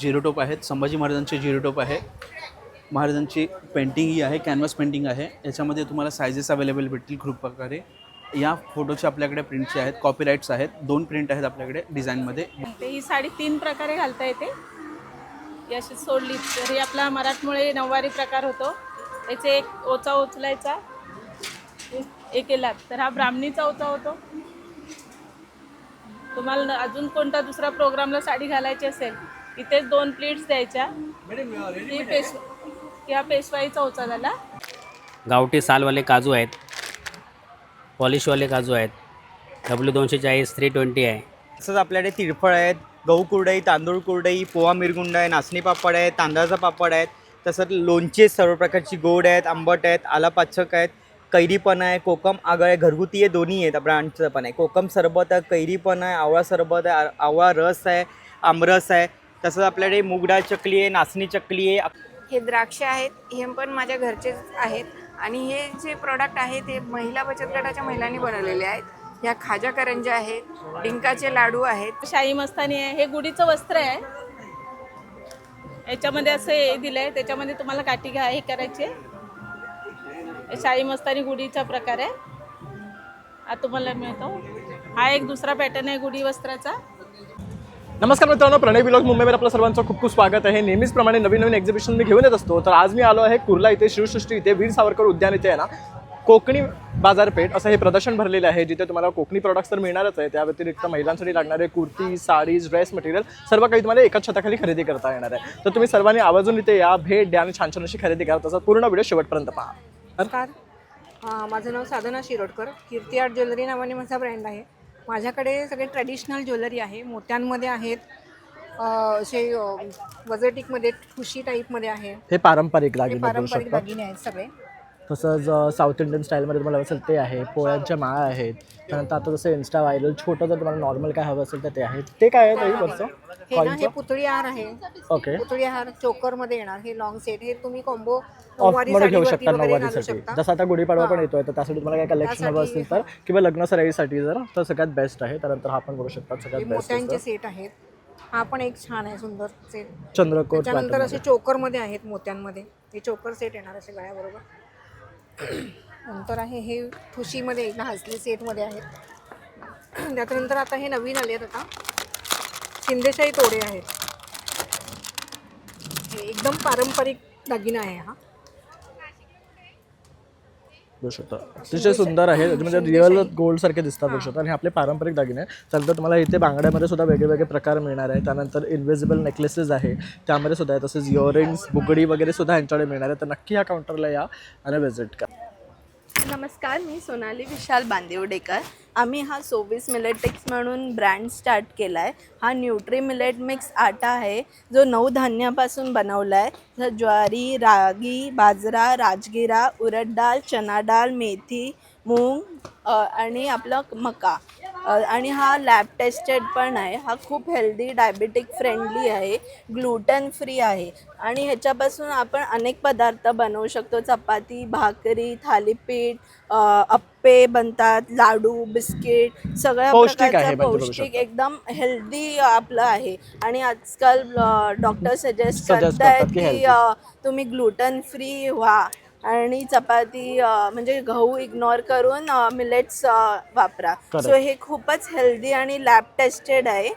झिरोटोप आहेत संभाजी महाराजांचे झिरोटोप आहे. महाराजांची पेंटिंग ही आहे कॅनव्हास पेंटिंग आहे. याच्यामध्ये तुम्हाला सायझेस अवेलेबल भेटतील खूप प्रकारे. या फोटोचे आपल्याकडे प्रिंटचे आहेत कॉपीराईट्स आहेत. दोन प्रिंट आहेत आपल्याकडे डिझाईनमध्ये ते ही साडी तीन प्रकारे घालता येते. याशी अशी सोडली तरी आपला मराठमोळे नऊवारी प्रकार होतो. याचे एक ओचा उचलायचा. एक केला तर हा ब्राह्मणीचा ओचा होतो. तुम्हाला अजून कोणता दुसरा प्रोग्रामला साडी घालायची असेल इथेच दोन प्लेट्स द्यायच्या. ही पेश या पेशवाईचा ओचा झाला गावठी सालवाले काजू आहेत. पॉलिशवाले काजू आहेत. डब्ल्यू दोनशे चाळीस थ्री ट्वेंटी आहे. तसंच आपल्याकडे तिरफळ आहेत गहू कुरडई तांदूळ कुरडई पोहा मिरगुंड आहे नाचणी पापड आहे तांदळाचा पापड आहेत. तसंच लोणचे सर्व प्रकारची गोड आहेत आंबट आहेत आला पाचक आहेत कैरी पण आहे कोकम आगळ आहे घरगुती आहे दोन्ही आहेत ब्रँडचं पण आहे. कोकम सरबत आहे कैरी पण आहे आवळा सरबत आहे आ- आवळा रस आहे आमरस आहे तसंच आपल्याकडे मूग डाळ चकली आहे नाचणी चकली आहे. हे द्राक्ष आहेत हे पण माझ्या घरचेच आहेत. आणि हे जे प्रॉडक्ट आहे ते महिला बचत गटाच्या महिलांनी बनवलेले आहेत. ह्या खाजा करंजा आहेत डिंकाचे लाडू आहेत. शाही मस्तानी आहे. हे गुढीचं वस्त्र आहे. याच्यामध्ये असं हे दिलं आहे त्याच्यामध्ये तुम्हाला काठी घ्या हे करायची. हे शाही मस्तानी गुढीचा प्रकार आहे. हा तुम्हाला मिळतो. हा एक दुसरा पॅटर्न आहे गुढी वस्त्राचा. नमस्कार मित्रांनो प्रणय ब्लॉग मुंबईवर आपलं सर्वांचं खूप खूप स्वागत आहे. नेहमीचप्रमाणे नवीन नवीन एक्झिबिशन मी घेऊन येत असतो. तर आज मी आलो आहे कुर्ला इथे शिवसृष्टी इथे वीर सावरकर उद्यान इथे आहे ना. कोकणी बाजारपेठ असं हे प्रदर्शन भरलेलं आहे जिथे तुम्हाला कोकणी प्रॉडक्ट्स तर मिळणारच आहे. त्या व्यतिरिक्त महिलांसाठी लागणारे कुर्ती साडीज ड्रेस मटेरियल सर्व काही तुम्हाला एकाच छताखाली खरेदी करता येणार आहे. तर तुम्ही सर्वांनी आवर्जून इथे या भेट द्या आणि छान छान अशी खरेदी करा. तसं पूर्ण व्हिडिओ शेवटपर्यंत पहा. माझं नाव साधना शिरोडकर. कीर्ती आर्ट ज्वेलरी नावाने माझा ब्रँड आहे. माझ्याकडे सगळे ट्रॅडिशनल ज्वेलरी आहे. मोत्यांमध्ये आहेत. असे वजटिकमध्ये ठुशी टाईपमध्ये आहे. हे पारंपरिक दागिने पारंपरिक दागिने आहेत सगळे. तसंच साऊथ इंडियन स्टाईलमध्ये तुम्हाला असेल ते आहे पोळ्यांच्या माळा आहेत. त्यानंतर आता जसं इन्स्टा व्हायरल छोटं जर तुम्हाला नॉर्मल काय हवं असेल तर ते आहे. ते काय आहे ताई वरचं? हे ना हे पुतळी हार आहे. ओके पुतळी हार चोकरमध्ये येणार हे लॉंग सेट हे तुम्ही कॉम्बो ऑफमध्ये घेऊ शकता नऊवारीसाठी जसं आता गुढीपाडवा पण. येतोय तर त्यासाठी तुम्हाला काय कलेक्शन हवं असेल तर किंवा लग्न सराईसाठी जर तर सगळ्यात बेस्ट आहे. त्यानंतर हा पण करू शकता हे सगळ्यात बेस्ट मोत्यांचे सेट आहेत. हा पण एक छान आहे सुंदर सेट चंद्रकोर त्याच्यानंतर pattern असे चोकरमध्ये आहेत मोत्यांमध्ये. हे चोकर सेट येणार असे गळ्याबरोबर. नंतर आहे हे ठुशीमध्ये एक हसली सेटमध्ये आहेत. त्याच्यानंतर आता हे नवीन आले आहेत आता. शिंदेशाही तोडे आहेत. हे एकदम पारंपरिक दागिना आहे हा. बघू शकता अतिशय सुंदर आहे. म्हणजे रिअल गोल्ड सारखे दिसतात बघू शकता आणि आपले पारंपरिक दागिने त्यानंतर तुम्हाला इथे बांगड्यामध्ये सुद्धा वेगळे वेगळे प्रकार मिळणार आहे त्यानंतर इन्व्हिजिबल नेकलेसेस आहे. त्यामध्ये सुद्धा आहे. तसेच इयरिंग्स बुगडी वगैरे सुद्धा यांच्याकडे मिळणार आहे तर नक्की ह्या काउंटरला या आणि व्हिजिट करा. नमस्कार. मी सोनाली विशाल बांदिवडेकर. आम्ही हा सोवीस मिलेटेक्स म्हणून ब्रँड स्टार्ट केला आहे हा न्यूट्री मिलेट मिक्स आटा आहे. जो नऊ धान्यापासून बनवला आहे ज्वारी रागी बाजरा राजगिरा उडद डाळ चना डाळ मेथी मूग आणि आपलं मका. आणि हा लॅब टेस्टेड पण आहे. हा खूप हेल्दी डायबेटिक फ्रेंडली आहे. ग्लुटन फ्री आहे. आणि ह्याच्यापासून आपण अनेक पदार्थ बनवू शकतो. चपाती भाकरी थालीपीठ अप्पे बनतात लाडू बिस्किट सगळ्या प्रकारचं म्हणजे पौष्टिक. एकदम हेल्दी आपलं आहे. आणि आजकाल डॉक्टर सजेस्ट करतायत करतात की तुम्ही ग्लुटन फ्री व्हा. आणि चपाती म्हणजे गहू इग्नोर करून मिलेट्स वापरा. सो हे खूपच हेल्दी आणि लॅब टेस्टेड आहे.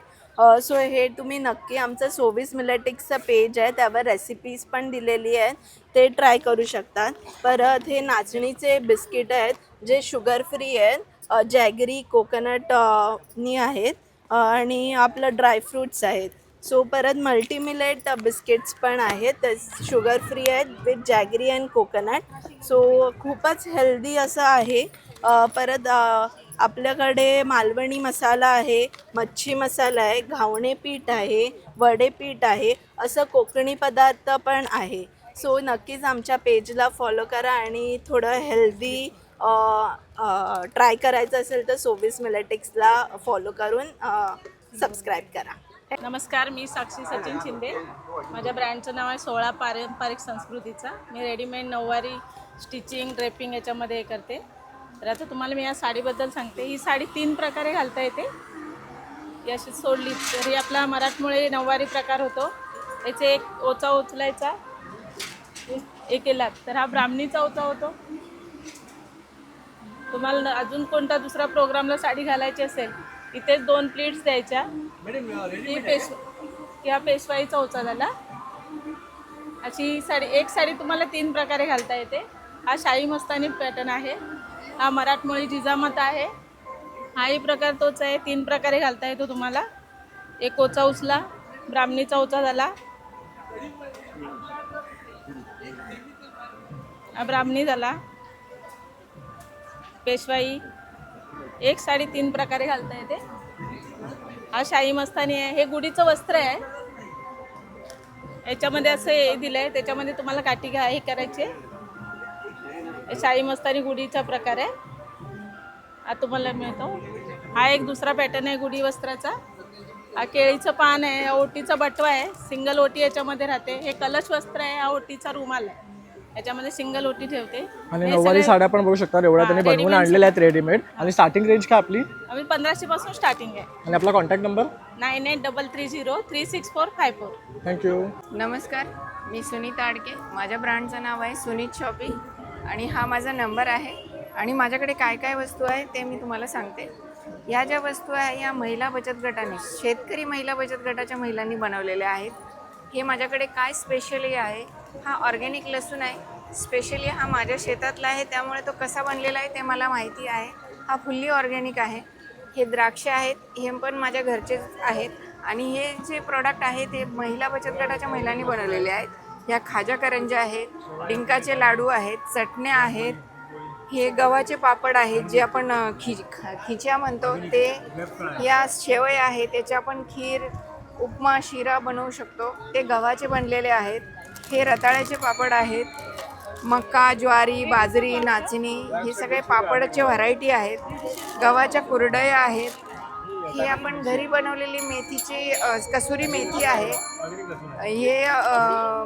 सो हे तुम्ही नक्की आमचं सोवीस मिलेटिक्सचं पेज आहे. त्यावर रेसिपीज पण दिलेली आहेत. ते ट्राय करू शकतात. परत हे नाचणीचे बिस्किट आहेत जे शुगर फ्री आहेत. जॅगरी कोकोनट अ, नी आहेत. आणि आपलं ड्रायफ्रूट्स आहेत. सो परत मल्टीमिलेट बिस्किट्स पण आहेत. शुगर फ्री आहेत with jaggery and coconut so खूपच हेल्दी असं आहे. परत आपल्याकडे मालवणी मसाला आहे मच्छी मसाला आहे घावणे पीठ आहे वडे पीठ आहे असं कोकणी पदार्थ पण आहे. सो नक्कीच आमच्या पेजला फॉलो करा आणि थोडं हेल्दी ट्राय करायचं असेल तर सोबीस मिलेटिक्सला फॉलो करून सबस्क्राईब करा. नमस्कार मी साक्षी सचिन शिंदे. माझ्या ब्रँडचं नाव आहे सोळा पारंपरिक संस्कृतीचा. मी रेडीमेड नऊवारी स्टिचिंग ड्रेपिंग याच्यामध्ये हे करते. तर आता तुम्हाला मी या साडीबद्दल सांगते. ही साडी तीन प्रकारे घालता येते. ही अशी सोडली तरी आपला मराठमोळे नऊवारी प्रकार होतो. याचे एक ओचा उचलायचा. एक लाख तर हा ब्राह्मणीचा ओचा होतो. तुम्हाला अजून कोणता दुसरा प्रोग्रामला साडी घालायची असेल इथेच दोन प्लेट्स द्यायच्या. ही पेश किंवा पेशवाईचा ओचा झाला अशी साडी एक साडी तुम्हाला तीन प्रकारे घालता येते. हा शाही मस्तानी पॅटर्न आहे. हा मराठमोळी जिजामत आहे. हाही प्रकार तोच आहे. तीन प्रकारे घालता येतो तुम्हाला. एक ओचा उचला ब्राह्मणीचा ओचा झाला. ब्राह्मणी झाला. पेशवाई. एक साडी तीन प्रकारे घालता येते. हा शाही मस्तानी आहे. हे गुढीचं वस्त्र आहे. याच्यामध्ये असं हे दिलं आहे त्याच्यामध्ये तुम्हाला काठी घ्या हे करायचे. शाही मस्तानी गुढीचा प्रकार आहे. हा तुम्हाला मिळतो. हा एक दुसरा पॅटर्न आहे गुढी वस्त्राचा. हा केळीचं पान आहे हा ओटीचा बटवा आहे. सिंगल ओटी याच्यामध्ये राहते. हे कलश वस्त्र आहे हा ओटीचा रुमाल आहे. याच्यामध्ये सिंगल ओटी ठेवते. आणि नऊवारी साड्या पण बघू शकता एवढ्या त्यांनी बनवून आणलेल्या आहेत रेडीमेड आणि स्टार्टिंग रेंज काय आपली? आम्ही पंधराशे पासून स्टार्टिंग आहे. आणि आपला contact number nine eight double three zero three six four five four. Thank you नमस्कार मी सुनीता आडके. माझ्या ब्रँडचं नाव आहे सुनीत शॉपिंग. आणि हा माझा नंबर आहे. आणि माझ्याकडे काय काय वस्तू आहे ते मी तुम्हाला सांगते. या ज्या वस्तू आहे या महिला बचत गटाने शेतकरी महिला बचत गटाच्या महिलांनी बनवलेल्या आहेत. हे माझ्याकडे काय स्पेशली आहे हा ऑर्गॅनिक लसूण आहे. स्पेशली हा माझ्या शेतातला आहे त्यामुळे तो कसा बनलेला आहे ते मला माहिती आहे. हा फुल्ली ऑर्गॅनिक आहे. हे द्राक्ष आहेत हे पण माझ्या घरचेच आहेत. आणि हे जे प्रॉडक्ट आहे ते महिला बचत गटाच्या महिलांनी बनवलेले आहेत. ह्या खाजा करंजा आहेत डिंकाचे लाडू आहेत चटण्या आहेत. हे गव्हाचे पापड आहेत जे आपण खि खिच्या म्हणतो ते या शेवय आहे त्याच्या आपण खीर उपमा शिरा बनवू शकतो. ते गव्हाचे बनलेले आहेत. हे रताळ्याचे पापड आहेत. मका ज्वारी बाजरी नाचणी हे सगळे पापडाचे व्हरायटी आहेत. गव्हाच्या कुरडया आहेत. ही आपण घरी बनवलेली मेथीची कसुरी मेथी आहे. हे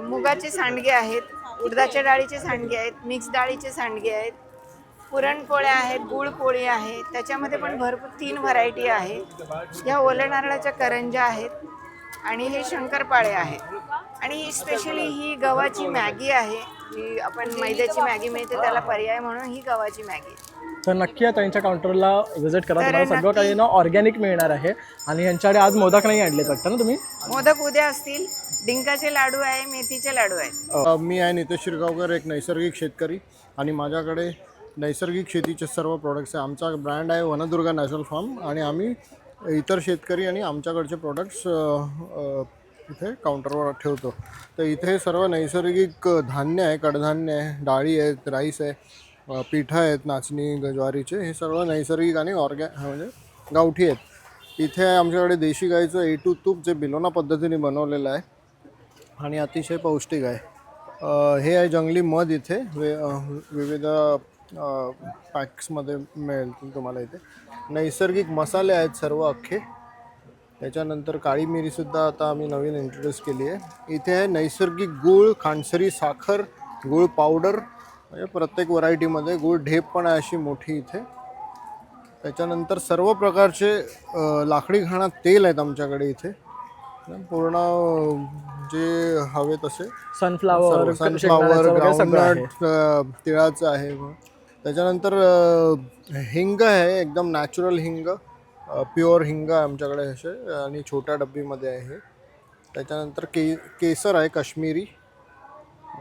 मुगाचे सांडगे आहेत. उडदाच्या डाळीचे सांडगे आहेत. मिक्स डाळीचे सांडगे आहेत. पुरणपोळ्या आहेत गुळपोळी आहे. त्याच्यामध्ये पण भरपूर तीन व्हरायटी आहेत. ह्या ओल्या नारळाच्या करंजा आहेत. आणि हे शंकरपाळे आहेत आणि ही स्पेशली ही गव्हाची मॅगी आहे. जी आपण मैद्याची मॅगी मिळते त्याला पर्याय म्हणून ही गव्हाची मॅगी तर नक्की त्यांच्या काउंटरला व्हिजिट करा. तुम्हाला सगळं. काही ना ऑर्गॅनिक मिळणार आहे. आणि यांच्याकडे आज मोदक नाही आणले वाटतं ना तुम्ही? मोदक उद्या असतील. डिंकाचे लाडू आहे मेथीचे लाडू आहेत. अ, मी आहे नितेश शिरगावकर एक नैसर्गिक शेतकरी. आणि माझ्याकडे नैसर्गिक शेतीचे सर्व प्रोडक्ट्स आहे. आमचा ब्रँड आहे वनदुर्गा नॅशनल फार्म. आणि आम्ही इतर शेतकरी आणि आमच्याकडचे प्रोडक्ट्स इथे काउंटरवर ठेवतो. तर इथे सर्व नैसर्गिक धान्य आहे कडधान्य आहे डाळी आहेत राईस आहे पिठं आहेत नाचणी ज्वारीचे हे सर्व नैसर्गिक आणि ऑर्गॅ म्हणजे गावठी आहेत. इथे आमच्याकडे देशी गाईचं ए टू तूप जे बिलोना पद्धतीने बनवलेलं आहे आणि अतिशय पौष्टिक आहे. हे आहे जंगली मध इथे वे विविध पॅक्समध्ये मिळेल तुम्हाला इथे. नैसर्गिक मसाले आहेत सर्व अख्खे. त्याच्यानंतर काळी मिरीसुद्धा आता आम्ही नवीन इंट्रोड्यूस केली आहे. इथे आहे नैसर्गिक गूळ खांडसरी साखर गूळ पावडर म्हणजे प्रत्येक व्हरायटीमध्ये गूळ ढेप पण आहे अशी मोठी इथे. त्याच्यानंतर सर्व प्रकारचे लाकडी घाणा तेल आहेत आमच्याकडे इथे. पूर्ण जे हवे तसे. सनफ्लावर सनफ्लावर ग्राउंडनट तिळाचं आहे. त्याच्यानंतर हिंग आहे एकदम नॅचरल हिंग प्युअर हिंग आहे आमच्याकडे असे आणि छोट्या डब्बीमध्ये आहे त्याच्यानंतर के केसर आहे काश्मीरी.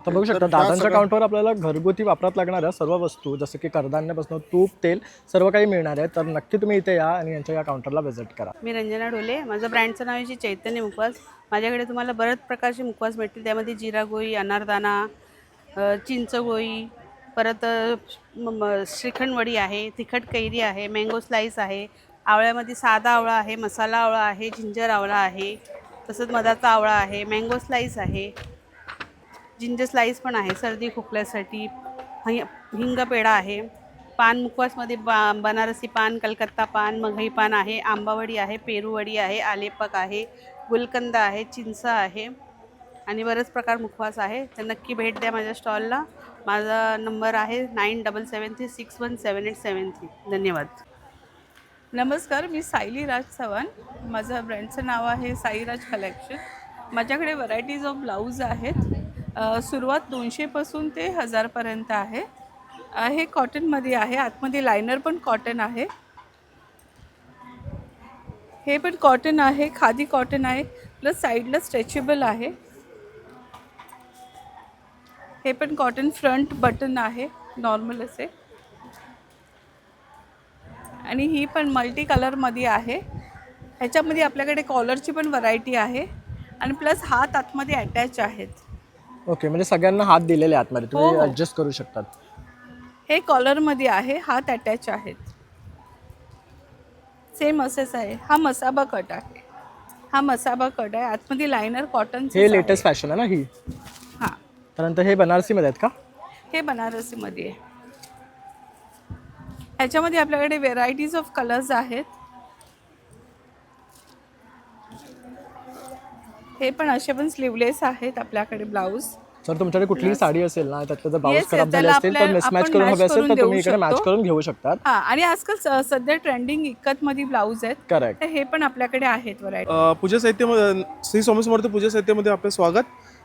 तर बघू शकता दादांच्या काउंटरवर आपल्याला घरगुती वापरात लागणाऱ्या सर्व वस्तू जसं की कडधान्यापासून तूप तेल सर्व काही मिळणार आहे. तर नक्की तुम्ही इथे या आणि यांच्या या काउंटरला व्हिजिट करा. मी रंजना ढोले. माझं ब्रँडचं नाव आहे चैतन्य मुखवास. माझ्याकडे तुम्हाला बऱ्याच प्रकारचे मुखवास भेटतील. त्यामध्ये जिरा गोळी अनारदाना चिंचगोळी परत श्रीखंडवडी म- आहे तिखट कैरी आहे मँगो स्लाईस आहे आवळ्यामध्ये साधा आवळा आहे मसाला आवळा आहे जिंजर आवळा आहे तसंच मधाचा आवळा आहे मँगो स्लाईस आहे. जिंजर स्लाईस पण आहे सर्दी खोकल्यासाठी. हि- हिंग पेढा आहे. पान मुखवासमध्ये बा बनारसी पान कलकत्ता पान मघई पान आहे आंबावडी आहे पेरूवडी आहे आलेपक आहे गुलकंद आहे चिंच आहे आणि बरेच प्रकार मुखवास आहे. तर नक्की भेट द्या माझ्या स्टॉलला. माझा नंबर आहे nine double seven three six one seven eight seven three. धन्यवाद. नमस्कार मी सायली राज चव्हाण. माझं ब्रँडचं नाव आहे साईराज कलेक्शन माझ्याकडे व्हरायटीज ऑफ ब्लाऊज आहेत. सुरुवात दोनशेपासून ते हजारपर्यंत आहे. हे कॉटनमध्ये आहे. आतमध्ये लायनर पण कॉटन आहे. हे पण कॉटन आहे खादी कॉटन आहे प्लस साईडला स्ट्रेचेबल आहे. हे पण कॉटन फ्रंट बटन आहे नॉर्मल असे. आणि ही पण मल्टी कलरमध्ये आहे. ह्याच्यामध्ये आपल्याकडे कॉलरची पण व्हरायटी आहे आणि प्लस हात आतमध्ये अटॅच आहेत. ओके म्हणजे सगळ्यांना हात दिलेले आतमध्ये तुम्ही हो, हो. ऍडजस्ट करू शकतात. हे कॉलरमध्ये आहे हात अटॅच आहेत. सेम असेच आहे हा मसाबा कट आहे. हा मसाबा कट आहे आतमध्ये लायनर कॉटन हे लेटेस्ट फॅशन आहे ना ही हां? त्यानंतर हे बनारसीमध्ये आहेत का? हे बनारसीमध्ये आहे. ह्याच्यामध्ये आपल्याकडे व्हेरायटीज ऑफ कलर्स आहेत. हे पण असे पण स्लीवलेस आहेत आपल्याकडे ब्लाऊज जर तुमच्याकडे कुठलीही साडी असेल ना त्यातलं जर ब्लाऊज Yes, खराब झाले त्याला असतील तर आपल्या- मिसमॅच आपण करून match हवे असेल करून तर देऊ तुम्ही इकडे मॅच शकतो. करून घेऊ शकतात. हां आणि आजकाल स- सध्या ट्रेंडिंग इक्कतमध्ये ब्लाऊज आहेत. करेक्ट तर हे पण आपल्याकडे आहेत व्हरायटी अ, पूजा साहित्यामध्ये श्री स्वामी समर्थ पूजा साहित्यामध्ये आपलं स्वागत.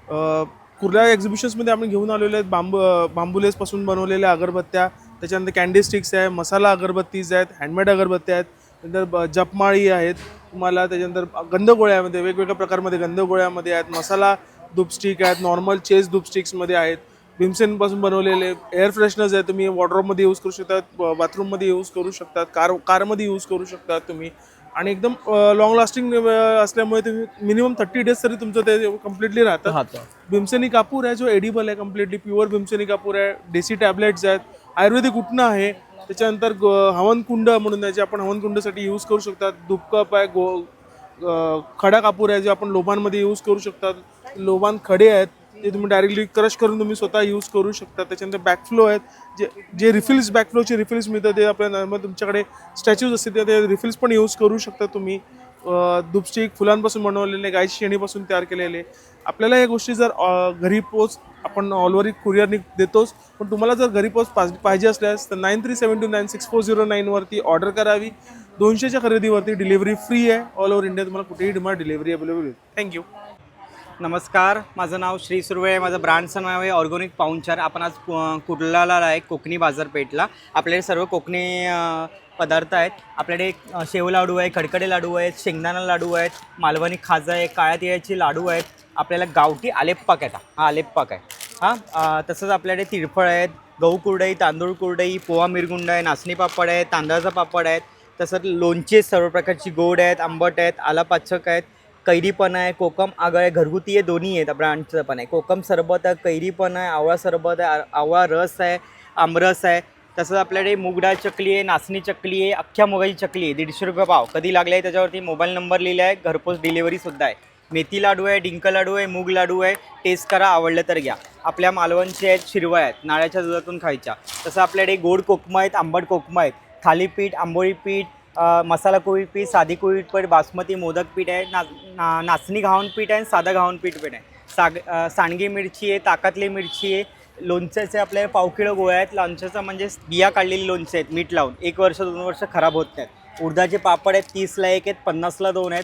अ, कुर्ला एक्झिबिशन्समध्ये आपण घेऊन आलेलो आहेत. बांबू बांबुलेसपासून बनवलेल्या अगरबत्त्या त्याच्यानंतर कॅन्डी स्टिक्स आहे मसाला अगरबत्तीज आहेत हँडमेड अगरबत्त्या आहेत त्यानंतर ब- जपमाळी आहेत तुम्हाला त्याच्यानंतर गंधगोळ्यामध्ये वेगवेगळ्या प्रकारमध्ये गंधगोळ्यामध्ये आहेत मसाला धूप आहेत नॉर्मल चेस धूपस्टिक्समध्ये आहेत. भीमसेनपासून बनवलेले एअर फ्रेशनर्स आहेत तुम्ही वॉर्ड्रॉपमध्ये यूज करू शकतात बाथरूममध्ये यूज करू शकतात कार कारमध्ये यूज करू शकतात तुम्ही. आणि एकदम लॉंग लास्टिंग असल्यामुळे तुम्ही मिनिमम थर्टी डेज तरी तुमचं ते कम्प्लिटली राहतं. भीमसेनी कापूर आहे जो एडिबल आहे कम्प्लिटली प्युअर भीमसेनी कापूर आहे देसी टॅबलेट्स आहेत आयुर्वेदिक उठणं आहे त्याच्यानंतर ग- हवनकुंड म्हणून आहे जे आपण हवनकुंडसाठी यूज करू शकतात धूपकप आहे गो खडा कापूर आहे जे आपण लोबांमध्ये यूज करू शकतात लोबान खडे आहेत ते तुम्ही डायरेक्टली क्रश करून तुम्ही स्वतः यूज करू शकता. त्याच्यानंतर बॅकफ्लो आहेत. जे जे रिफिल्स बॅकफ्लोचे रिफिल्स मिळतात ते आपल्या नॉर्मल तुमच्याकडे स्टॅच्यूज असतील ते- रिफिल्स पण यूज करू शकता तुम्ही. दुपस्टिक फुलांपासून बनवलेले गायची शेणीपासून तयार केलेले. आपल्याला या गोष्टी जर घरी पोच आपण ऑलवरी कुरिअरनी देतोच पण तुम्हाला जर घरी पोच पाहिजे असल्यास तर nine three seven two nine six four zero नाईनवरती order करावी. दोनशेच्या खरेदीवरती डिलिव्हरी फ्री आहे. ऑल ओव्हर इंडिया तुम्हाला कुठेही डिमांड डिलिव्हरी अवेलेबल होईल थँक्यू नमस्कार माझं नाव श्री सुर्वे माझं ब्रँडचं नाव आहे ऑर्गॅनिक पाहुणचार. आपण आज कु- कुर्लाला आहे कोकणी बाजारपेठला. आपल्याकडे सर्व कोकणी पदार्थ आहेत. आपल्याकडे शेव लाडू आहे खडकडे लाडू आहेत शेंगदाणा लाडू आहेत मालवणी खाजा आहे काळ्या तिळाचे लाडू आहेत. आपल्याला गावठी आलेप्पाक आहेत हा आलेप्पाक आहे. हां तसंच आपल्याकडे तिरफळ आहेत गहू कुरडई तांदूळ कुरडई पोहा मिरगुंड आहे नाचणी पापड आहे तांदळाचा पापड आहेत. तसंच लोणचे सर्व प्रकारची गोड आहेत आंबट आहेत आलापाचक आहेत. कैरी पण आहे कोकम आगळ आहे घरगुती आहे दोन्ही आहेत ब्रँडचं पण आहे. कोकम सरबत आहे कैरी पण आहे आवळा सरबत आहे आवळा रस आहे आमरस आहे. तसंच आपल्याकडे मुगडा चकली आहे नाचणी चकली आहे अख्ख्या मुगाची चकली आहे. दीडशे रुपये पाव. कधी लागले आहे त्याच्यावरती मोबाईल नंबर लिहिला आहे घरपोच डिलिव्हरीसुद्धा आहे. मेथी लाडू आहे डिंक लाडू आहे मूग लाडू आहे टेस्ट करा आवडलं तर घ्या. आपल्या मालवणचे आहेत शिरवळ आहेत नाळ्याच्या दुधातून खायच्या. तसं आपल्याकडे गोड कोकमा आहेत आंबट कोकमा आहेत थालीपीठ आंबोळी पीठ मसाला कोळी पीठ साधी कोळी पीठ बासमती मोदक पीठ आहे ना ना नाचणी घावन पीठ आहे आणि साधं घावन पीठ पीठ आहे. साग सांडगी मिरची आहे ताकातली मिरची आहे लोणच्याचे आपल्याला पाव किलो गोळ्या आहेत लोणच्याचं म्हणजे बिया काढलेली लोणचे आहेत मीठ लावून. एक वर्ष दोन वर्ष खराब होत नाहीत. उडदाचे पापड आहेत तीसला एक आहेत पन्नासला दोन आहेत.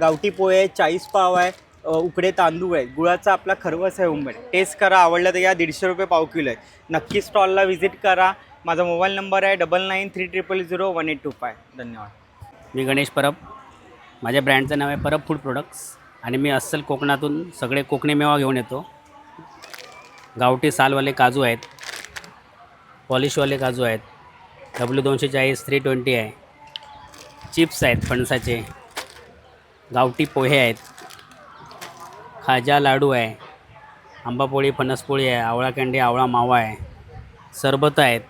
गावठी पोहे आहेत चाळीस पाव आहे उकडे तांदूळ आहेत. गुळाचा आपला खरवस आहे उंबड टेस्ट करा आवडलं तर या दीडशे रुपये पाव किलो आहे. नक्की स्टॉलला व्हिजिट करा. माझा मोबाईल नंबर आहे double nine three triple zero one eight two five. धन्यवाद. मी गणेश परब. माझ्या ब्रँडचं नाव आहे परब फूड प्रोडक्ट्स. आणि मी अस्सल कोकणातून सगळे कोकणी मेवा घेऊन येतो. गावठी सालवाले काजू आहेत. पॉलिशवाले काजू आहेत. डब्ल्यू दोनशे चाळीस थ्री ट्वेंटी आहे. चिप्स आहेत फणसाचे. गावठी पोहे आहेत. खाजा लाडू आहे. आंबापोळी फणसपोळी आहे. आवळा कँडी आवळा मावा आहे. सरबत आहेत.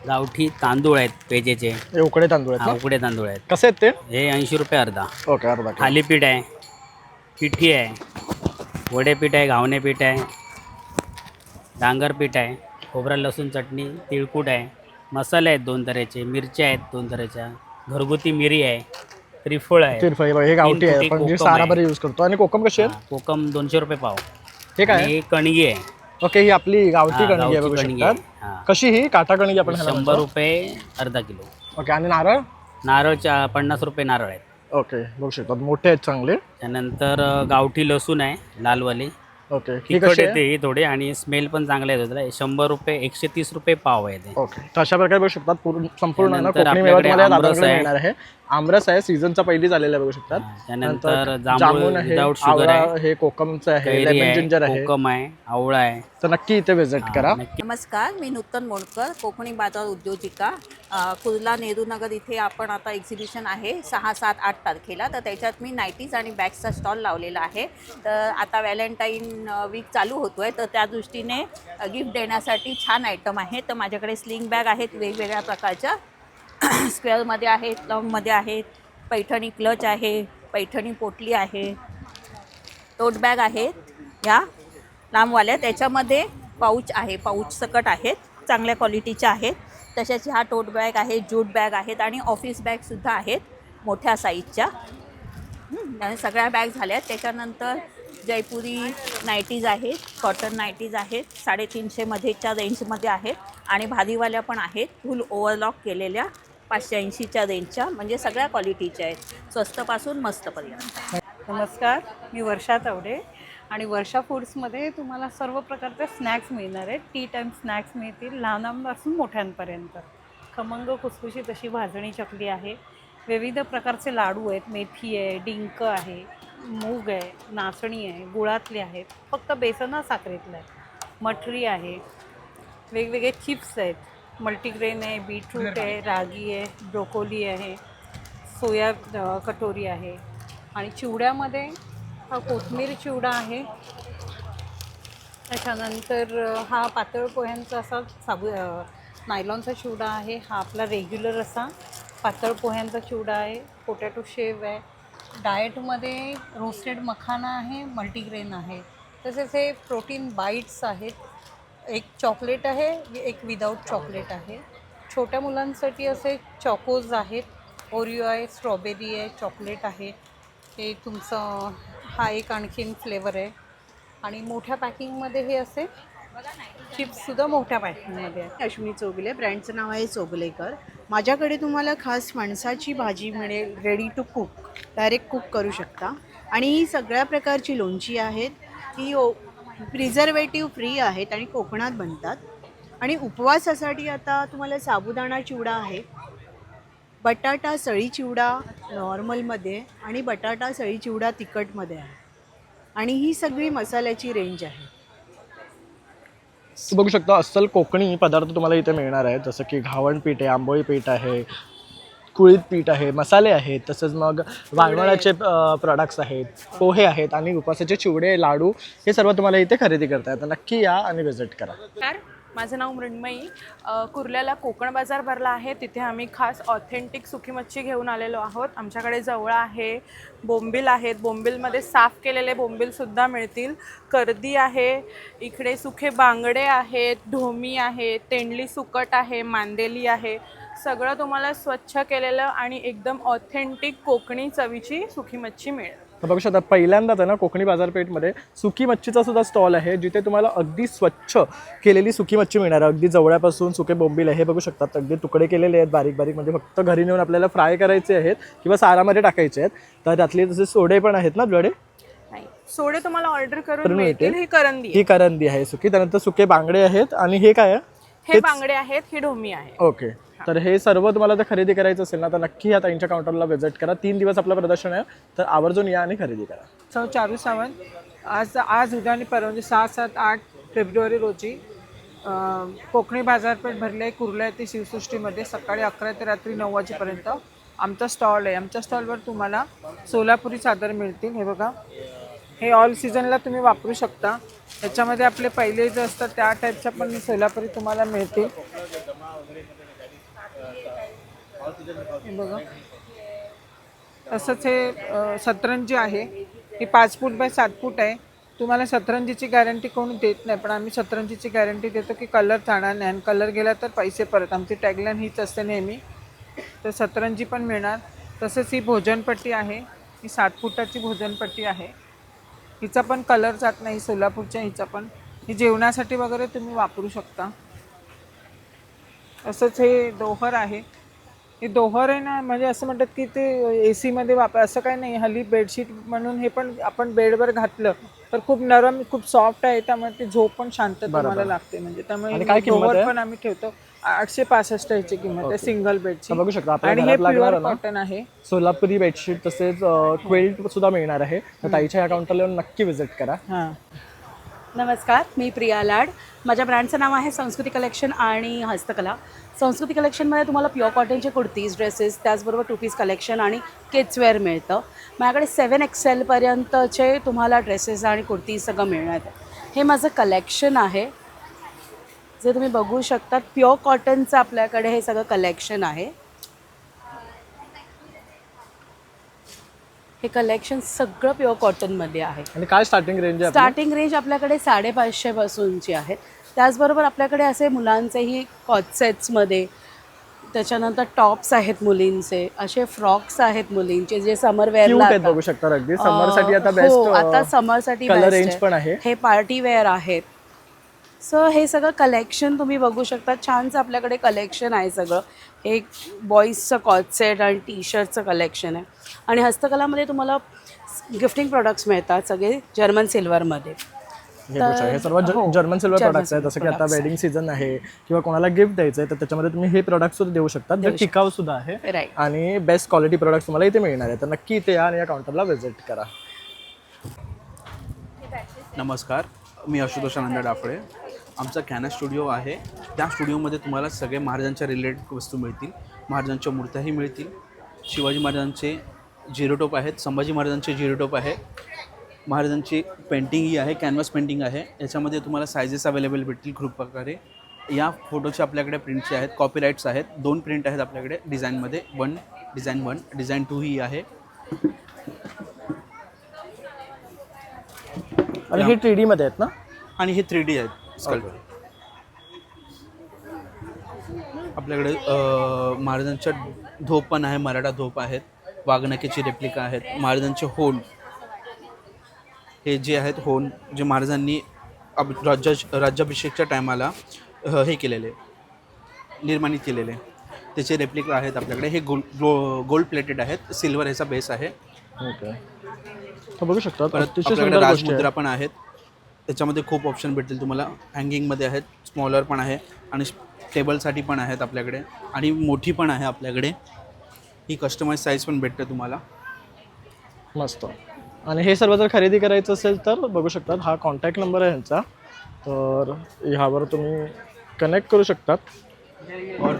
गावठी तांदूळ आहेत पेजेचे हे उकडे तांदूळ हा, आहेत उकडे तांदूळ आहेत? कसे आहेत ते हे ऐंशी रुपये अर्धा ओके अर्धा किलो. थालीपीठ आहे पिठी आहे वडेपीठ आहे घावणे पीठ आहे डांगर पीठ आहे खोबरा लसूण चटणी तिळकूट आहे मसाले आहेत दोन तऱ्हेचे मिरच्या आहेत दोन तऱ्हेच्या घरगुती मिरी आहे त्रिफळ आहे तिरफळ हे बघा, हे गावठी तीन आहे पण जे कोकम आहे. यूज करतो आणि कोकम कशी हा, आहे कोकम दोनशे रुपये पाव हे काय आहे? आणि कणगी आहे ओके ही आपली गावठी हा, कणगी आहे गावठी बघू कणगी शकतात. आहे. हा. कशी ही काटा कणगी आपण ह्याला शंभर म्हणतो. रुपये अर्धा किलो. ओके आणि नारळ? नारळच्या पन्नास रुपये नारळ आहेत. ओके बघू शकतात. मोठे आहेत चांगले. त्यानंतर अ, गावठी लसूण आहे लालवाली. ओके ही तिखट कशी येते ही थोडी आणि स्मेल पण चांगला येतो त्याला. शंभर रुपये एकशे तीस रुपये पाव आहे ते. ओके तर अशा प्रकारे बघू शकतात. पूर्ण संपूर्ण आहे ना त्यानंतर कोकणी मेवा आपल्याकडे तुम्हाला या आमरस दादांकडे आहे. मिळणार आहे. आमरस आहे सीझनचा पहिली झालेला बघू शकतात. त्यानंतर नंतर जांभूळ आहे शुगर हे कोकमचं आहे लेमन जिंजर आहे कोकम आहे आवळा आहे. तर नक्की इथे व्हिजिट करा. नमस्कार मी नूतन मोडकर कोकणी बाजार उद्योजिका. कुर्ला नेहरू नगर इथे आपण आता एक्झिबिशन आहे सहा सात आठ तारखेला. तर त्याच्यात मी नाईटीज आणि बॅग्सचा स्टॉल लावलेला आहे. तर आता व्हॅलेंटाईन वीक चालू होतो आहे तर त्या दृष्टीने गिफ्ट देण्यासाठी छान आयटम आहे. तर माझ्याकडे स्लिंग बॅग आहेत वेगवेगळ्या प्रकारच्या. स्क्वेअरमध्ये आहेत लॉंगमध्ये आहेत पैठणी क्लच आहे पैठणी पोटली आहे टोट बॅग आहेत ह्या लांबवाल्या. त्याच्यामध्ये पाऊच आहे पाऊच सकट आहेत चांगल्या क्वालिटीच्या आहेत. तशाच ह्या टोट बॅग आहेत जूट बॅग आहेत आणि ऑफिस बॅगसुद्धा आहेत मोठ्या साईजच्या. आणि सगळ्या बॅग झाल्यात. त्याच्यानंतर जयपुरी नाईटीज आहेत कॉटन नाईटीज आहेत साडेतीनशेमध्येच्या रेंजमध्ये आहेत आणि भारीवाल्या पण आहेत. फुल ओव्हरलॉक केलेल्या पाचशे ऐंशीच्या रेंजच्या म्हणजे सगळ्या क्वालिटीच्या आहेत. स्वस्तपासून मस्तपर्यंत. नमस्कार मी वर्षा तावडे. आणि वर्षा फूड्समध्ये तुम्हाला सर्व प्रकारचे स्नॅक्स मिळणार आहेत. टी टाईम स्नॅक्स मिळतील लहानांपासून मोठ्यांपर्यंत. खमंग खुसखुशीत तशी भाजणी चकली आहे. विविध प्रकारचे लाडू आहेत. मेथी आहे डिंक आहे मूग आहे नाचणी आहे गुळातले आहेत. फक्त बेसना साखरेतलं आहे मठरी आहे. वेगवेगळे चिप्स आहेत. मल्टीग्रेन आहे बीटरूट आहे रागी आहे ब्रोकोली आहे सोया कटोरी आहे. आणि चिवड्यामध्ये हा कोथमीर चिवडा आहे. त्याच्यानंतर हा पातळ पोह्यांचा असा साबू नायलॉनचा चिवडा आहे. हा आपला रेग्युलर असा पातळ पोह्यांचा चिवडा आहे. पोटॅटो शेव आहे. डाएटमध्ये रोस्टेड मखाना आहे मल्टीग्रेन आहे. तसेच हे प्रोटीन बाईट्स आहेत. एक चॉकलेट आहे एक विदाऊट चॉकलेट आहे. छोट्या मुलांसाठी असे चॉकोज आहेत. ओरिओ आहे स्ट्रॉबेरी आहे चॉकलेट आहे. हे तुमचं हा एक आणखीन फ्लेवर आहे. आणि मोठ्या पॅकिंगमध्ये हे असे चिप्ससुद्धा मोठ्या पॅकिंगमध्ये आहे अश्विनी चोगले ब्रँडचं नाव आहे चोगलेकर. माझ्याकडे तुम्हाला खास फणसाची भाजी मिळेल ready to cook direct cook करू शकता. आणि ही सगळ्या प्रकारची लोणची आहेत. ही ओ प्रिझर्वेटिव्ह फ्री आहेत आणि कोकणात बनतात. आणि उपवासासाठी आता तुम्हाला साबुदाणा चिवडा आहे बटाटा सळी चिवडा नॉर्मलमध्ये आणि बटाटा सळी चिवडा तिखटमध्ये आहे. आणि ही सगळी मसाल्याची रेंज आहे. बघू शकता अस्सल कोकणी पदार्थ तुम्हाला इथे मिळणार आहेत जसं की घावण पीठ आहे आंबोळी पीठ आहे कुळीत पीठ आहे मसाले आहेत तसंच मग वाळवणाचे प्रॉडक्ट्स आहेत पोहे आहेत आणि उपासाचे चिवडे लाडू हे सर्व तुम्हाला इथे खरेदी करता येतं नक्की या आणि व्हिजिट करा. माझं नाव मृण्मयी. कुर्ल्याला कोकण बाजार भरला आहे. तिथे आम्ही खास ऑथेंटिक सुकी मच्छी घेऊन आलेलो आहोत. आमच्याकडे जवळ आहे बोंबील आहेत. बोंबीलमध्ये साफ केलेले बोंबीलसुद्धा मिळतील. कर्दी आहे इकडे सुखे बांगडे आहेत ढोमी आहे तेंडली सुकट आहे मांदेली आहे. सगळं तुम्हाला स्वच्छ केलेलं आणि एकदम ऑथेंटिक कोकणी चवीची सुकी मच्छी मिळेल. तर बघू शकता पहिल्यांदाच आहे ना कोकणी बाजारपेठमध्ये सुकी मच्छीचा सुद्धा स्टॉल आहे जिथे तुम्हाला अगदी स्वच्छ केलेली सुकी मच्छी मिळणार आहे. अगदी जवळपासून सुके बोंबील आहे हे बघू शकतात. अगदी तुकडे केलेले आहेत बारीक बारीक म्हणजे फक्त घरी नेऊन आपल्याला फ्राय करायचे आहेत किंवा सारामध्ये टाकायचे आहेत. तर त्यातले तसे सोडे पण आहेत ना आपल्याकडे नाही सोडे तुम्हाला ऑर्डर करून मिळतील. ही करंदी आहे. ही करंदी आहे सुकी. त्यानंतर सुके बांगडे आहेत आणि हे काय आहे? हे बांगडे आहेत ही ढोमी आहे. ओके तर हे सर्व तुम्हाला जर खरेदी करायचं असेल ना तर नक्की या ताईंच्या काउंटरला व्हिजिट करा. तीन दिवस आपलं प्रदर्शन आहे. तर आवर्जून या आणि खरेदी करा. सौ चारू सावंत आज आज उद्या आणि परवा म्हणजे सहा सात आठ फेब्रुवारी रोजी अं, कोकणी बाजारपेठ भरली आहे कुर्ला येथे शिवसृष्टीमध्ये सकाळी अकरा ते रात्री नऊ वाजेपर्यंत आमचा स्टॉल आहे. आमच्या स्टॉलवर तुम्हाला सोलापुरी चादर मिळतील. हे बघा. हे ऑल सीझनला तुम्ही वापरू शकता. त्याच्यामध्ये आपले पहिले जे असतात त्या टाईपच्या पण सोलापुरी तुम्हाला मिळतील. बघा. तसंच हे सतरंजी आहे. ही पाच फूट बाय सात फूट आहे. तुम्हाला सतरंजीची गॅरंटी कोणी देत नाही पण आम्ही सतरंजीची गॅरंटी देतो की कलर जाणार नाही. आणि कलर गेला तर पैसे परत. आमची टॅगलाईन हीच असते नेहमी. तर सतरंजी पण मिळणार. तसंच ही भोजनपट्टी आहे. ही सात फुटाची भोजनपट्टी आहे. हिचा पण कलर जात नाही सोलापूरच्या हिचा पण. ही जेवणासाठी वगैरे तुम्ही वापरू शकता. तसंच हे डोहर आहे. हे दोहर आहे ना म्हणजे असं म्हणतात की ते ए सीमध्ये वापर असं काही नाही हल्ली बेडशीट म्हणून हे पण आपण बेडवर घातलं तर खूप नरम खूप सॉफ्ट आहे त्यामुळे ती झोप पण शांत. तुम्हाला लागते. म्हणजे त्यामुळे काय दोहर? पण आम्ही ठेवतो. आठशे पासष्ट याची किंमत आहे. सिंगल बेडची तर बघू शकता आणि हे प्युअर ना? कॉटन आहे. सोलापुरी बेडशीट तसेच क्वेल्ट सुद्धा मिळणार आहे. तर ताईच्या या काउंटरला येऊन नक्की व्हिजिट करा. हां. नमस्कार मी प्रिया लाड. माझ्या ब्रँडचं नाव आहे संस्कृती कलेक्शन आणि हस्तकला. संस्कृती कलेक्शनमध्ये तुम्हाला प्युअर कॉटनचे कुर्तीज ड्रेसेस त्याचबरोबर टू पीस कलेक्शन आणि किड्सवेअर मिळतं. माझ्याकडे सेवन एक्सेलपर्यंतचे तुम्हाला ड्रेसेस आणि कुर्तीज सगळं मिळणार आहे. हे माझं कलेक्शन आहे. जे तुम्ही बघू शकता प्युअर कॉटनचं आपल्याकडे हे सगळं कलेक्शन आहे. हे कलेक्शन सगळं प्युअर कॉटनमध्ये आहे. आणि काय स्टार्टिंग रेंज? स्टार्टिंग रेंज आपल्याकडे साडेपाचशेपासूनची आहे. त्याचबरोबर आपल्याकडे असे मुलांचेही कॉटसेट्समध्ये त्याच्यानंतर टॉप्स आहेत मुलींचे असे फ्रॉक्स आहेत मुलींचे जे समर Cute वेअरला आहेत बघू शकता अगदी. समरसाठी आता बेस्ट हो आता समरसाठी रेंज पण आहे. हे पार्टी वेअर आहेत. सो हे सगळं कलेक्शन तुम्ही बघू शकता. छानचं आपल्याकडे कलेक्शन आहे सगळं. हे बॉईजचं कॉटसेट आणि टी शर्टचं कलेक्शन आहे. आणि हस्तकलामध्ये तुम्हाला गिफ्टिंग प्रोडक्ट्स मिळतात सगळे जर्मन सिल्वरमध्ये हे. हे सर्व जर्मन सिल्वर जर्मन प्रोडक्ट्स आहेत. जसं की आता products वेडिंग सीझन आहे किंवा कोणाला गिफ्ट द्यायचं आहे तर त्याच्यामध्ये तुम्ही हे प्रोडक्ट सुद्धा देऊ शकता. जे. टिकाऊ सुद्धा आहे. राईट आणि बेस्ट क्वालिटी प्रोडक्ट तुम्हाला इथे मिळणार आहे तर नक्की इथे या आणि या काउंटरला व्हिजिट करा. नमस्कार. मी आशुतोष आनंद डाफळे. आमचा कॅना स्टुडिओ आहे. त्या स्टुडिओमध्ये तुम्हाला सगळे महाराजांच्या रिलेटेड वस्तू मिळतील. महाराजांच्या मूर्त्याही मिळतील. शिवाजी महाराजांचे जिरोटोप आहेत. संभाजी महाराजांचे जिरोटोप आहे. महाराजांची पेंटिंग ही आहे कॅनव्हास पेंटिंग आहे. याच्यामध्ये तुम्हाला सायझेस अवेलेबल भेटतील खूप प्रकारे. या फोटोचे आपल्याकडे प्रिंटचे आहेत कॉपीराईट्स आहेत. दोन प्रिंट आहेत आपल्याकडे डिझाईनमध्ये one design one design two ही आहे. आणि हे टी मध्ये आहेत ना? आणि हे थ्री डी आहेत आपल्याकडे महाराजांच्या धोप पण आहे मराठा धोप आहेत वाघनक्याची रेप्लिका आहेत महाराजांचे होन हे जे आहेत होन जे महाराजांनी अब राज्या राज्याभिषेकच्या टायमाला हे केलेले निर्माणित केलेले. त्याचे रेप्लिका आहेत आपल्याकडे. हे गोल्ड गो गोल्ड प्लेटेड आहेत. सिल्वर ह्याचा बेस आहे. ओके बघू शकता परत अतिशय आपल्याकडे सुंदर गोष्टी राजमुद्रा आहेत. पण आहेत. त्याच्यामध्ये खूप ऑप्शन भेटतील तुम्हाला. हँगिंगमध्ये आहेत. स्मॉलर पण आहे. आणि टेबलसाठी पण आहेत आपल्याकडे. आणि मोठी पण आहे आपल्याकडे. ही कस्टमाइज साईज पण भेटते तुम्हाला. मस्त. आणि हे सर्व जर खरेदी करायचं असेल तर बघू शकतात हा कॉन्टॅक्ट नंबर आहे ह्यांचा. तर ह्यावर तुम्ही कनेक्ट करू शकतात.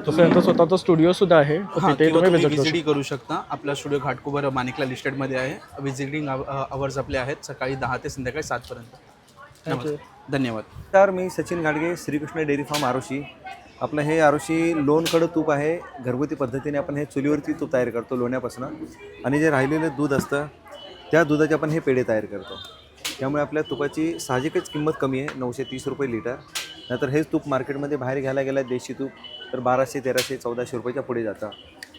तसं यांचा स्वतःचा स्टुडिओ सुद्धा आहे. तर हां तिथे तुम्ही विजिट करू शकता. आपला स्टुडिओ घाटकोबर माणिकला लिस्टेडमध्ये आहे. व्हिजिटिंग आवर्स आपले आहेत. सकाळी दहा ते संध्याकाळी सातपर्यंत Thank you. नमस्कार धन्यवाद. तर मी सचिन गाडगे श्रीकृष्ण डेअरी फार्म आरोशी आपलं हे आरोशी लोणकडं तूप आहे. घरगुती पद्धतीने आपण हे चुलीवरती तूप तयार करतो लोण्यापासून. आणि जे राहिलेलं दूध असतं त्या दुधाचे आपण हे पेढे तयार करतो. त्यामुळे आपल्या तुपाची साहजिकच किंमत कमी आहे नऊशे तीस रुपये लिटर. नाहीतर हेच तूप मार्केटमध्ये बाहेर घ्यायला गेलं देशी तूप तर बाराशे तेराशे चौदाशे रुपयाच्या पुढे जातं.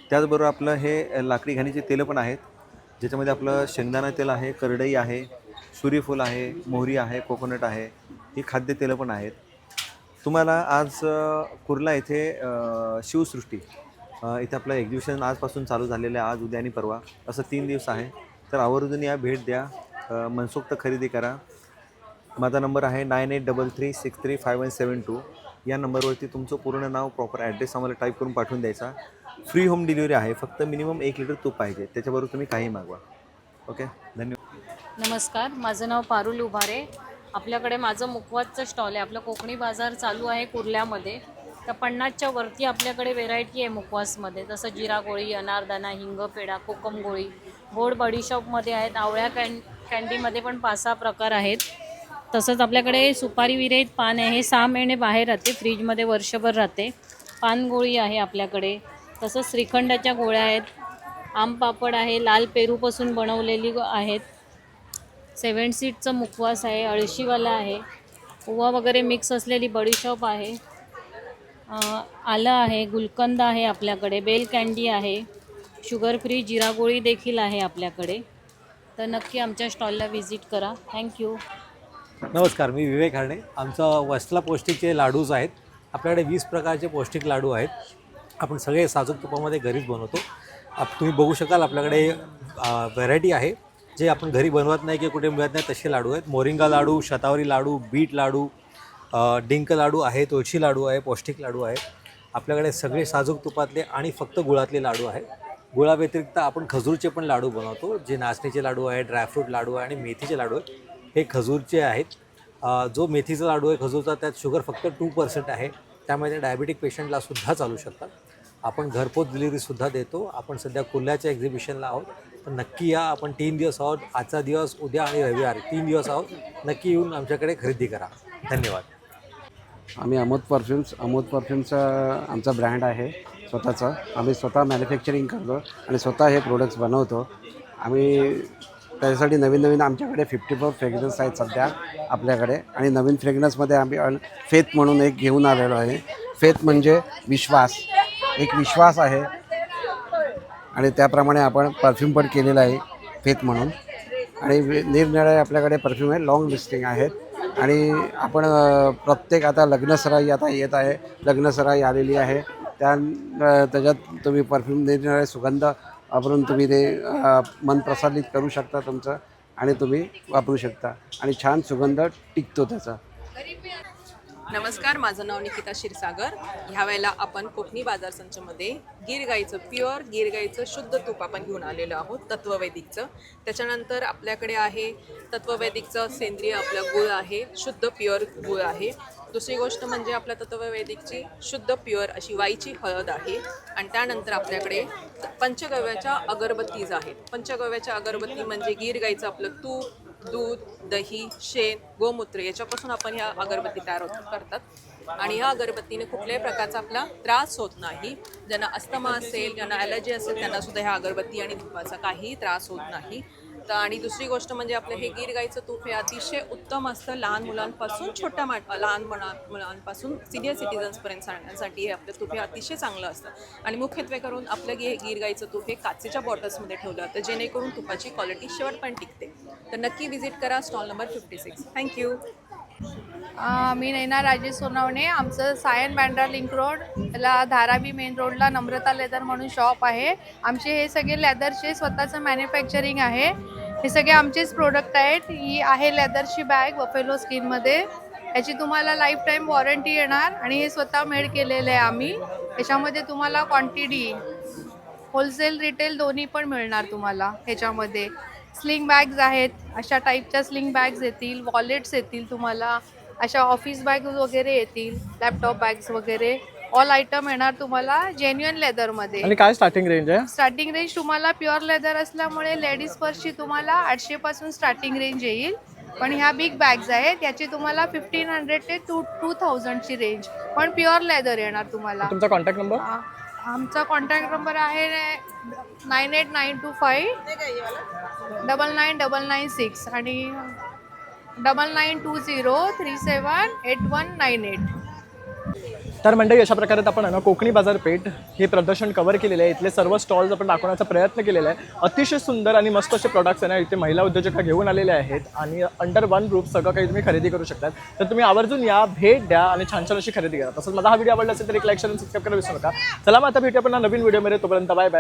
त्याचबरोबर आपलं हे लाकडी घाणीचे तेलं पण आहेत. ज्याच्यामध्ये आपलं शेंगदाणा तेल आहे करडई आहे सूर्यफूल आहे मोहरी आहे कोकोनट आहे ही खाद्यतेलं पण आहेत. तुम्हाला आज कुर्ला येथे शिवसृष्टी. इथे आपलं एक्झिबिशन आजपासून चालू झालेलं आहे आज उद्या आणि परवा. असं तीन दिवस आहे. तर आवर्जून या भेट द्या. मनसोक्त खरेदी करा. माझा नंबर आहे nine eight double three six three five one seven two. या नंबरवरती तुमचं पूर्ण नाव प्रॉपर ॲड्रेस आम्हाला टाईप करून पाठवून द्यायचा. फ्री होम डिलिव्हरी आहे. फक्त मिनिमम एक लिटर तूप पाहिजे. त्याच्याबरोबर तुम्ही काही मागवा. ओके? धन्यवाद. नमस्कार. माझं नाव पारुल उभारे. आपल्याकडे माझं मुखवासचं स्टॉल आहे. आपलं कोकणी बाजार चालू आहे कुर्ल्यामध्ये. तर पन्नासच्या वरती आपल्याकडे व्हेरायटी आहे मुखवासमध्ये. जसं जिरा गोळी अनारदाना हिंग पेढा कोकम गोळी गोड बडीशॉपमध्ये आहेत आवळ्या कॅन कॅन्डीमध्ये पण पाच सहा प्रकार आहेत. तसंच आपल्याकडे सुपारी विरहित पान आहे हे सहा महिने बाहेर राहते फ्रीजमध्ये वर्षभर राहते. पानगोळी आहे आपल्याकडे. तसंच श्रीखंडाच्या गोळ्या आहेत. आम पापड आहे लाल पेरूपासून बनवलेली आहेत. सेवन सीटचं मुखवास आहे अळशीवाला आहे. ओवा वगैरे मिक्स असलेली बडीशॉप आहे. आलं आहे गुलकंद आहे आपल्याकडे बेल कँडी आहे. शुगर फ्री जिरा गोळी देखील आहे आपल्याकडे. तर नक्की आमच्या स्टॉलला व्हिजिट करा. थँक्यू नमस्कार मी विवेक हार्डे आमचं वसला पौष्टिकचे लाडूज आहेत. आपल्याकडे वीस प्रकारचे पौष्टिक लाडू आहेत. आपण सगळे साजूक तुपामध्ये घरीच बनवतो. आप तुम्ही बघू शकाल आपल्याकडे व्हरायटी आहे. जे आपण घरी बनवत नाही किंवा कुठे मिळत नाही तसे लाडू आहेत. मोरिंगा लाडू शतावरी लाडू बीट लाडू डिंक लाडू आहे तुळशी लाडू आहे पौष्टिक लाडू आहे. आपल्याकडे सगळे साजूक तुपातले आणि फक्त गुळातले लाडू आहे गुळाव्यतिरिक्त आपण खजूरचे पण लाडू बनवतो. जे नाचणीचे लाडू आहे ड्रायफ्रूट लाडू आहे आणि मेथीचे लाडू आहे हे खजूरचे आहेत. जो मेथीचा लाडू आहे खजूरचा त्यात शुगर फक्त टू पर्सेंट आहे. त्यामुळे ते डायबिटिक पेशंटला सुद्धा चालू शकतात. आपण घरपोच डिलिव्हरीसुद्धा देतो. आपण सध्या कुल्ल्याच्या एक्झिबिशनला आहोत. तर नक्की या. आपण तीन दिवस आहोत. आजचा दिवस उद्या आणि रविवारी. तीन दिवस आहोत. नक्की येऊन आमच्याकडे खरेदी करा. धन्यवाद. आम्ही अमोद परफ्युम्स अमोद परफ्युमचा आमचा ब्रँड आहे. स्वतःचा. आम्ही स्वतः मॅन्युफॅक्चरिंग करतो आणि स्वतः हे प्रोडक्ट्स बनवतो. आम्ही त्याच्यासाठी नवीन नवीन आमच्याकडे फिफ्टी फोर फ्रेग्रन्स आहेत सध्या आपल्याकडे. आणि नवीन फ्रेग्रन्समध्ये आम्ही अन- फेथ म्हणून एक घेऊन आलेलो आहे. फेथ म्हणजे विश्वास. एक विश्वास आहे. आणि त्याप्रमाणे आपण परफ्यूम पण केलेलं आहे फेथ म्हणून. आणि निरनिराळे आपल्याकडे परफ्यूम आहे लॉंग लिस्टिंग आहेत. आणि आपण प्रत्येक आता लग्नसराई आता येत आहे. लग्नसराई आलेली आहे. त्या त्याच्यात तुम्ही परफ्यूम देणारे सुगंध वापरून तुम्ही ते मन प्रसादित करू शकता तुमचं आणि तुम्ही वापरू शकता. आणि छान सुगंध टिकतो त्याचा. नमस्कार माझं नाव निकिता क्षीरसागर. ह्या वेळेला आपण कोकणी बाजार संचमध्ये गीरगाईचं प्युअर गीरगाईचं शुद्ध तूप आपण घेऊन आलेलो आहोत तत्ववैदिकचं. त्याच्यानंतर आपल्याकडे आहे तत्ववैदिकचं सेंद्रिय आपलं गुळ आहे शुद्ध प्युअर गुळ आहे. दुसरी गोष्ट म्हणजे आपल्या तत्ववैदिकची शुद्ध प्युअर अशी वाईची हळद आहे. आणि त्यानंतर आपल्याकडे पंचगव्याच्या अगरबत्तीज आहेत. पंचगव्याच्या अगरबत्ती म्हणजे गीर गाईचं आपलं तूप दूध दही शेण गोमूत्र याच्यापासून आपण ह्या अगरबत्ती तयार होत करतात. आणि ह्या अगरबत्तीने कुठल्याही प्रकारचा आपला त्रास होत नाही. ज्यांना अस्थमा असेल ज्यांना ॲलर्जी असेल त्यांना सुद्धा ह्या अगरबत्ती आणि धुपाचा काहीही त्रास होत नाही. तर आणि दुसरी गोष्ट म्हणजे आपलं हे गीर गाईचं तूप हे अतिशय उत्तम असतं लहान मुलांपासून छोट्या मा लहान मुला मुलांपासून सिनियर सिटीजन्सपर्यंत सांगण्यासाठी हे आपलं तूप हे अतिशय चांगलं असतं. आणि मुख्यत्वे करून आपलं गी गीर गाईचं तूप हे काचेच्या बॉटल्समध्ये ठेवलं जातं जेणेकरून तुपाची क्वालिटी शेवटपर्यंत टिकते. तर नक्की व्हिजिट करा stall number fifty six. Thank you मी नैना राजेश सोनवणे आमचं सायन बँड्रा लिंक रोड ला धारावी मेन रोडला नम्रता लेदर म्हणून शॉप आहे. आमचे हे सगळे लेदरचे स्वतःचं मॅन्युफॅक्चरिंग आहे. हे सगळे आमचेच प्रोडक्ट आहेत. ही आहे लेदरची बॅग बफेलो स्किनमध्ये याची तुम्हाला लाईफ टाईम वॉरंटी येणार आणि हे स्वतः मेड केलेलं आहे आम्ही. याच्यामध्ये तुम्हाला क्वांटिटी होलसेल रिटेल दोन्ही पण मिळणार तुम्हाला ह्याच्यामध्ये. स्लिंग बॅग्स आहेत अशा टाईपच्या स्लिंग बॅग्स येतील वॉलेट्स येतील तुम्हाला अशा ऑफिस बॅग्स वगैरे येतील लॅपटॉप बॅग्स वगैरे. ऑल आयटम येणार तुम्हाला जेन्युअन लेदरमध्ये आणि काय स्टार्टिंग रेंज आहे? स्टार्टिंग रेंज तुम्हाला प्युअर लेदर असल्यामुळे लेडीज पर्सची तुम्हाला आठशेपासून स्टार्टिंग रेंज येईल. पण ह्या बिग बॅग्स आहेत याची तुम्हाला फिफ्टीन हंड्रेड ते टू टू थाउजंडची रेंज पण प्युअर लेदर येणार तुम्हाला. तुमचा कॉन्टॅक्ट नंबर आमचा कॉन्टॅक्ट नंबर आहे nine eight nine two five double nine double nine six आणि double nine two zero three seven eight one nine eight तर मंडळी अशा प्रकारे आपण आहे ना कोकणी बाजारपेठ हे प्रदर्शन कव्हर केलेलं आहे. इथले सर्व स्टॉल्स आपण दाखवण्याचा प्रयत्न केलेला आहे. अतिशय सुंदर आणि मस्त असे प्रॉडक्ट्स आहे ना इथे महिला उद्योजक घेऊन आलेले आहेत. आणि अंडर वन ग्रुप सगळं काही तुम्ही खरेदी करू शकतात. तर तुम्ही आवर्जून या भेट द्या आणि छान छान अशी खरेदी करा. तसंच माझा हा व्हिडिओ आवडला असेल तर एक लाईक शेअर सबस्क्राईब करायला विसरू नका. चला मग आता भेटू आपण नवीन व्हिडिओमध्ये तोपर्यंत बाय बाय